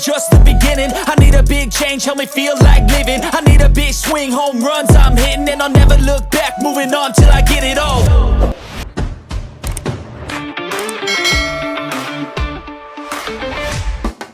just the beginning. I need a big change, help me feel like living. I need a big swing, home runs I'm hitting, and I'll never look back. Moving on till I get it all.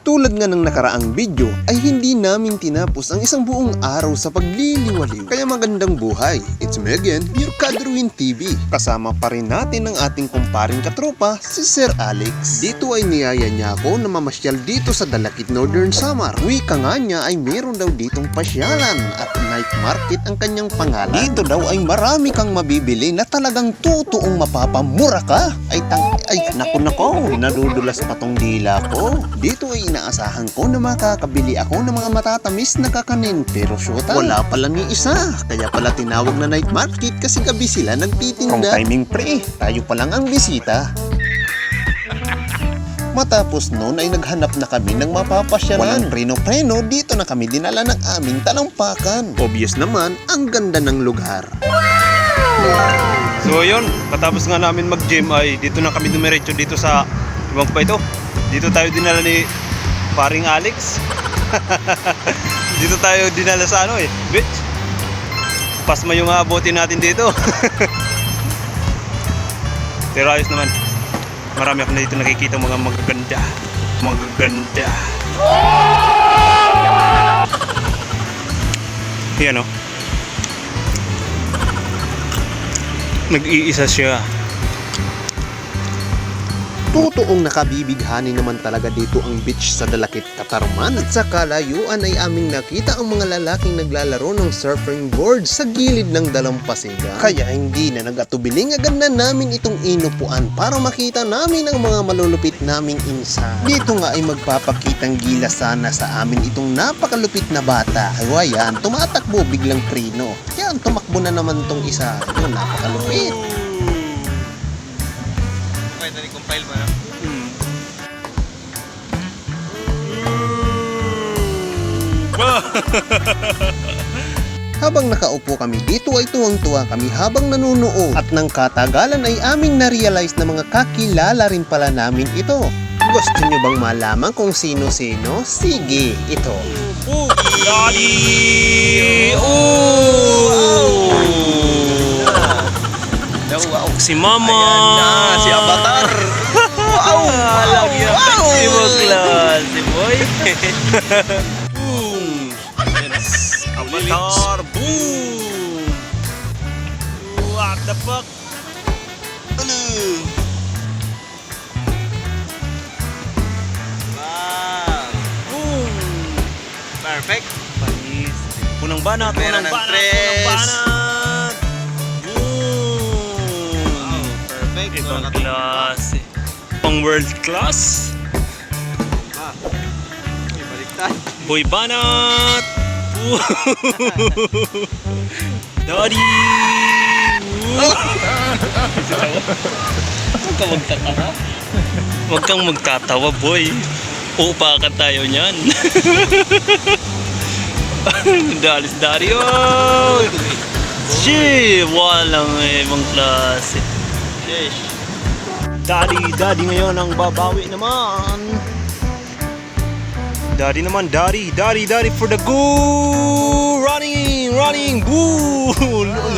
Tulad nga ng nakaraang video ay hindi namin tinapos ang isang buong araw sa pagliliwaliw. Kaya magandang buhay. It's me again, your Kadruin TV. Kasama pa rin natin ang ating kumparing katropa, si Sir Alex. Dito ay niyaya niya ako na mamasyal dito sa Dalakit Northern Samar. Wika nga niya ay meron daw ditong pasyalan at night market ang kanyang pangalan. Dito daw ay marami kang mabibili na talagang totoong mapapamura ka. Ay tang ay nako nako, nadudulas pa tong dila ko. Dito ay inaasahan ko na makakabili ako ng mga matatamis na kakanin pero syota, wala pala ni isa. Kaya pala tinawag na night market kasi gabi sila nagtitinda. Kung timing pre, tayo pa lang ang bisita. Matapos noon ay naghanap na kami ng mapapasyalan. Walang preno-preno, dito na kami dinala ng aming talampakan. Obvious naman, ang ganda ng lugar. So yun, katapos nga namin mag-gym ay dito na kami dumiretso dito sa ibang pa ito. Dito tayo dinala ni paring Alex. dito tayo dinala sa ano eh, bitch. Pasma yung aabotin natin dito. Pero ayos naman. Marami ako na dito nakikita mga magaganda. Magaganda. Yan oh. Nag-iisa siya. Totoong nakabibighani naman talaga dito ang beach sa Dalakit, Katarman. At sa kalayuan ay aming nakita ang mga lalaking naglalaro ng surfing board sa gilid ng dalampasigan. Kaya hindi na nagatubiling agad na namin itong inupuan para makita namin ang mga malulupit naming insan. Dito nga ay magpapakitang gila sana sa amin itong napakalupit na bata. Ay, yan, tumatakbo biglang prino. Yan, tumakbo na naman tong isa. Yun, napakalupit. Hmm. Habang nakaupo kami dito ay tuwang-tuwa kami habang nanunood at ng katagalan ay aming na-realize na mga kakilala rin pala namin ito. Gusto nyo bang malaman kung sino-sino? Sige, ito. Daddy! Oh! Si Mama! Ayan na, si Avatar. wow! Wow! Wow! Si Buklas! Si Boy! Boom! Avatar! Boom! What the fuck? Ano? Wow. Boom! Perfect. Panis. Punang banat, punang ng banat, punang banat. Ibang klase. Pang world class. Ah. Baliktad. Boy banat! Daddy! Huwag kang magtatawa. Huwag kang magtatawa, boy. Uupakan tayo niyan. Dalis daddy, oh! Shit! Walang ibang klase. Sheesh. Daddy, daddy ngayon ang babawi naman. Daddy naman, daddy, daddy, daddy for the goal! Running, running, boo!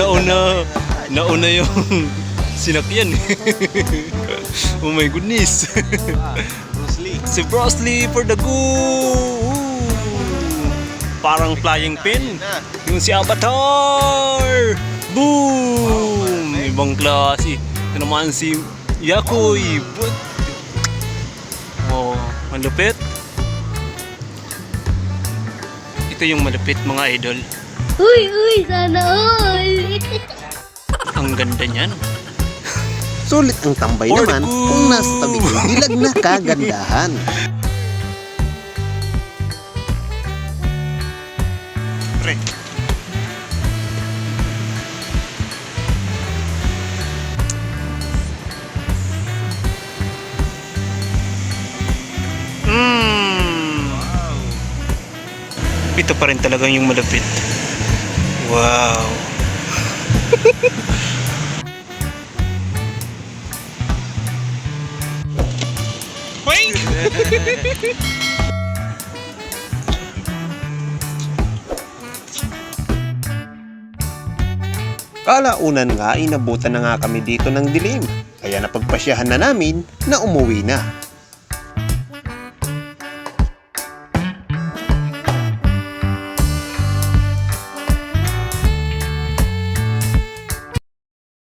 Nauna, nauna yung sinakyan. oh my goodness. Bruce Lee. si Bruce Lee for the goal! Parang flying pin. Yung si Avatar! Boom! Ibang klase. Ito naman si Yakoy. But... Oh, malupit. Ito yung malupit mga idol. Uy, uy, sana all! Ang ganda niyan. Sulit ang tambay the naman kung nasa tabi ng dilag na kagandahan. Pre. ito pa rin talaga yung malapit wow Wait! Kalaunan nga inabutan na nga kami dito ng dilim kaya napagpasyahan na namin na umuwi na.